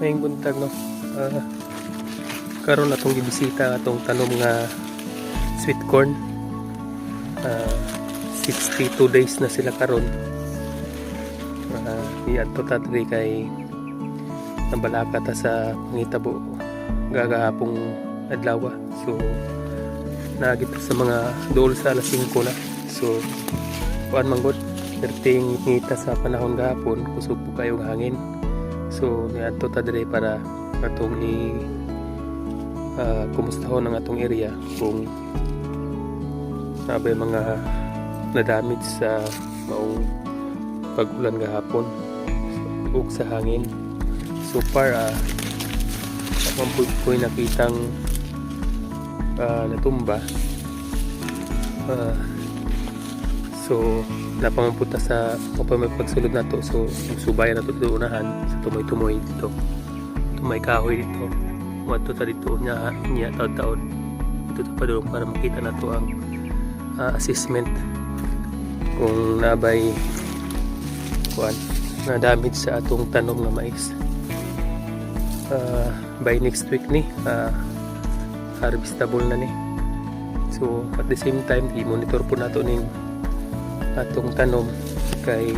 May buntag no. Ah, karon atong gibisita atong tanom nga sweet corn. Ah, 62 days na sila karon. Uh, iadto ta diri kay nabalaka ta sa pangitabo gagahapong adlaw. So nagita sa mga dool sa alas 5 na. So kuan man gud perting ngita sa panahon gahapon kusog po kayo ang hangin. So niadto ta diri para atong i uh, kumustahon ang atong area kung nabay mga na-damage sa maong pag-ulan gahapon ug sa hangin. So far uh, mampud ko'y nakitang uh, natumba. Ah, so napamamputa sa kapag may pagsulod na to. So subayan na to dito unahan sa tumoy-tumoy dito. Tumay kahoy dito. Mato ta dito niya niya taon-taon. Dito ta padulong para makita na to ang ah, assessment. Kung nabay kuan na damage sa atong tanom nga mais. Ah, by next week ni ah, harvestable na ni. So at the same time i-monitor po nato ning atong tanom kay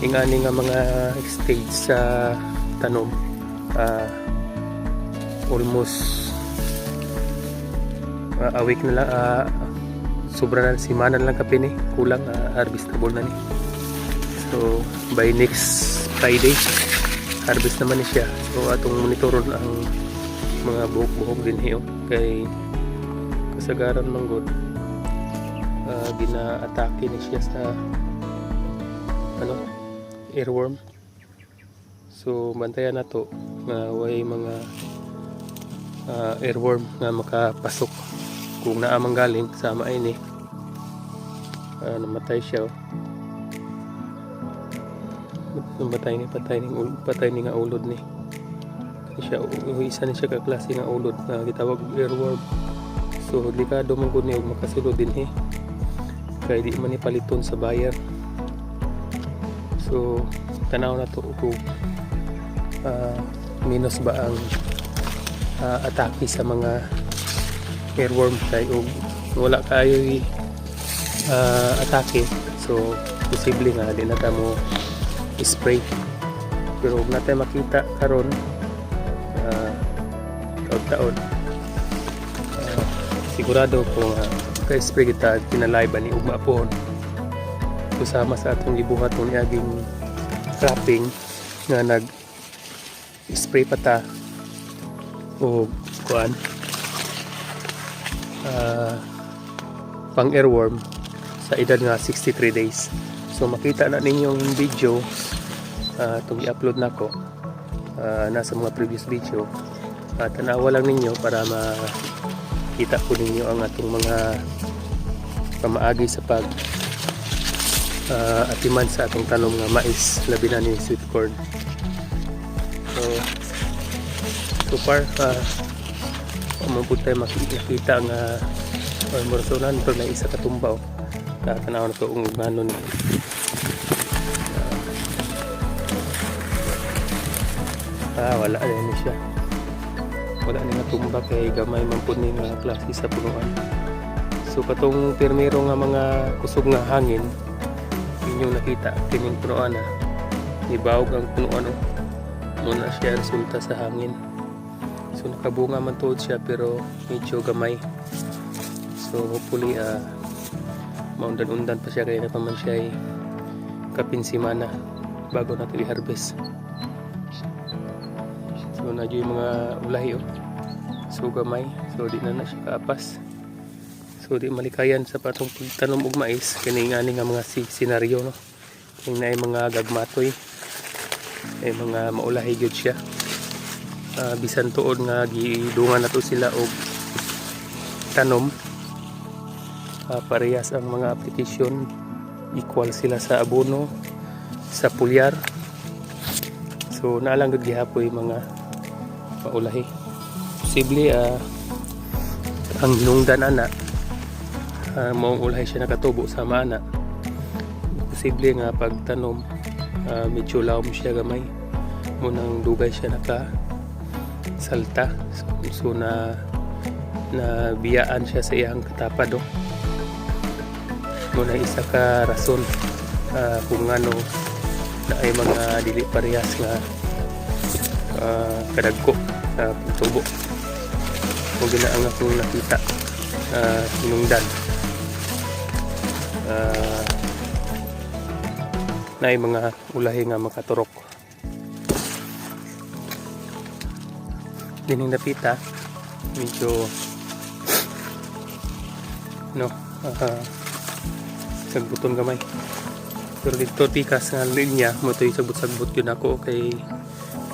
ingani nga mga stage sa tanom. Ah, almost ah, a week na lang ah, sobra na simana na lang kape ni. Kulang ah, harvestable na ni. So by next Friday harvest naman ni siya. So atong monitoron ang mga buhok-buhok din hiyo kay kasagaran man gud uh, gina-atake ni siya sa ano earworm. So bantayan na to nga way mga uh, earworm nga makapasok. Kung naamang galing sama ini uh, namatay siya oh. patay ni patay ni patay ni nga ulod ni. Siya isa ni siya ka klase nga ulod na gitawag earworm. So delikado man gud ni og makasulod din eh kay di man ni paliton sa buyer so tanaw na to kung ah, minus ba ang ah, atake sa mga earworm kay og wala kayo uh, atake. So posible nga di na mo spray. Pero huwag natin makita karon uh, taon uh, sigurado kung uh, ka-spray kita kinalay ba ni ugma po. Kusama sa atong gibuhat ni aging cropping nga nag spray pa ta. O kuan. Uh, pang airworm sa edad nga 63 days. So makita na ninyong video uh, itong i-upload na ko. Uh, nasa mga previous video. Uh, tanawa lang ninyo para makita po ninyo ang atong mga pamaagi sa pag uh, atiman sa atong tanom nga mais labi na ni sweet corn. So so far uh, umabot tayo makikita nga or morsonan pero na isa katumbaw. Tatanaw na to kung gano ni ah wala na siya wala ni nga tumba kay gamay man po ni nga klase sa punuan. So katong permero nga mga kusog nga hangin inyong nakita kining punuan na. Nibawog ang punuan oh. muna siya resulta sa hangin. So nakabunga man tuod siya pero medyo gamay. So hopefully ah maundan-undan pa siya kaya na pa man siya ay kapinsimana bago natin i-harvest so na yung mga ulahi oh. so gamay. So di na na siya kaapas so di malikayan sa patong pagtanom og mais. Kini nga nga mga si senaryo no? Yung na mga gagmatoy. Ay mga maulahi gyud siya. Ah, bisan tuod nga gidungan na to sila og tanom. Ah, parehas ang mga application. Equal sila sa abono sa pulyar. So naalang gud gihapoy mga paulahi posible ah, ang hinungdan ana uh, maong ulahi siya nakatubo sa mana posible nga pagtanom ah, medyo lawom siya gamay. Munang dugay siya naka salta so, so na na biyaan siya sa iyang katapad oh. muna isa ka rason ah, kung ano na ay mga dili parehas nga uh, kadagko sa pagtubo kung ginaang akong nakita uh, hinungdan uh, na ay mga ulahi nga makaturok. Dining napita medyo no uh, sagbuton gamay. Pero dito pikas nga linya mo ito yung sagbot-sagbot yun ako kay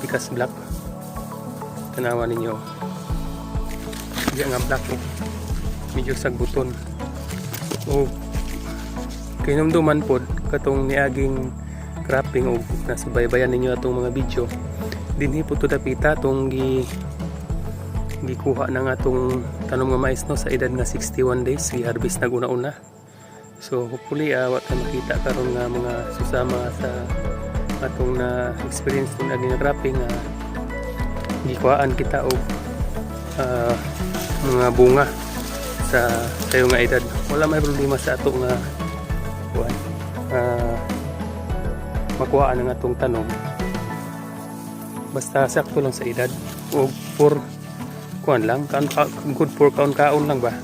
pikas black. Tanawa ninyo. Hindi nga black oh. medyo sagbuton. O kay namduman pod katong niaging cropping o nasubaybayan ninyo atong mga video. Dinhi po to dapita tong gi gikuha na nga tong tanom nga mais no sa edad nga 61 days gi-harvest na una-una. So hopefully uh, wa ta makita karon nga mga susama sa atong na experience tong naging cropping nga gikuhaan kita og ah, mga bunga sa sayo nga edad. Wala may problema sa ato nga kuan uh, makuha ang atong tanom basta sakto lang sa edad. O for kuan lang kaon ka, good for kaon kaon lang ba?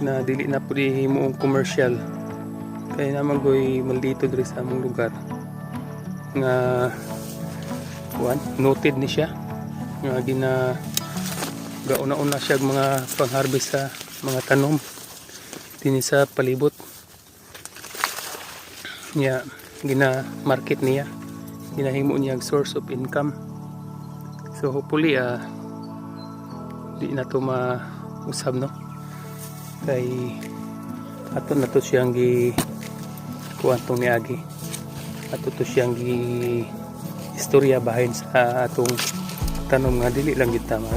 Na dili na pudi himuong commercial. Kaya naman goy maldito diri sa among lugar nga kuan noted ni siya. Nga gina gauna-una siya mga pang-harvest sa mga tanom dinhi sa palibot. Niya gina market niya. Ginahimo niya ang source of income. So hopefully ah di na to mausab no? Kay ato na to siyang gi kuan tong niagi ato to siyang gi istorya bahin sa atong tanom nga dili lang kita ma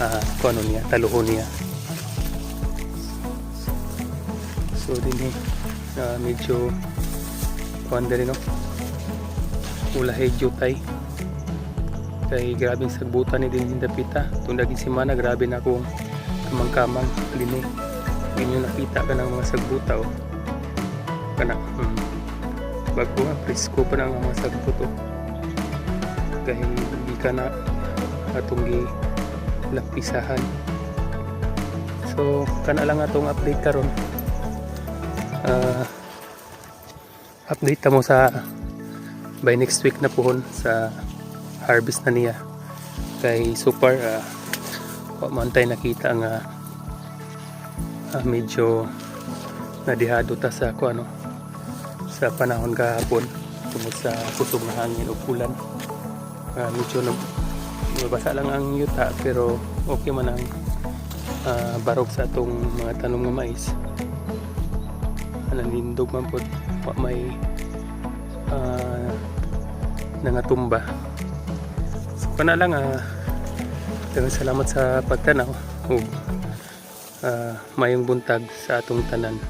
ah kuan ano niya taluhon niya. So dinhi ah, medyo kuan diri no? Ulahay jutay. Kay grabe sagbutan ni din dapita. Itong daging simana grabe na akong kamang-kamang dini inyo nakita ka ng mga sagbuta oh. kana hmm. Bago nga presko pa ang mga sagbut oh. kaya hindi ka na atong lapisahan so kana lang atong update karon. Ah, update mo sa by next week na pohon sa harvest na niya. Kay super uh, wa nakita nga ah, medyo nadihado ta sa ko ano sa panahon kahapon tungod sa kusog na hangin o ulan. Ah, medyo na mabasa lang ang yuta pero okay man ang ah, barog sa atong mga tanom nga mais. Nanindog man po may ah, nangatumba. So kana lang ah daghang salamat sa pagtanaw ug ah, mayong buntag sa atong tanan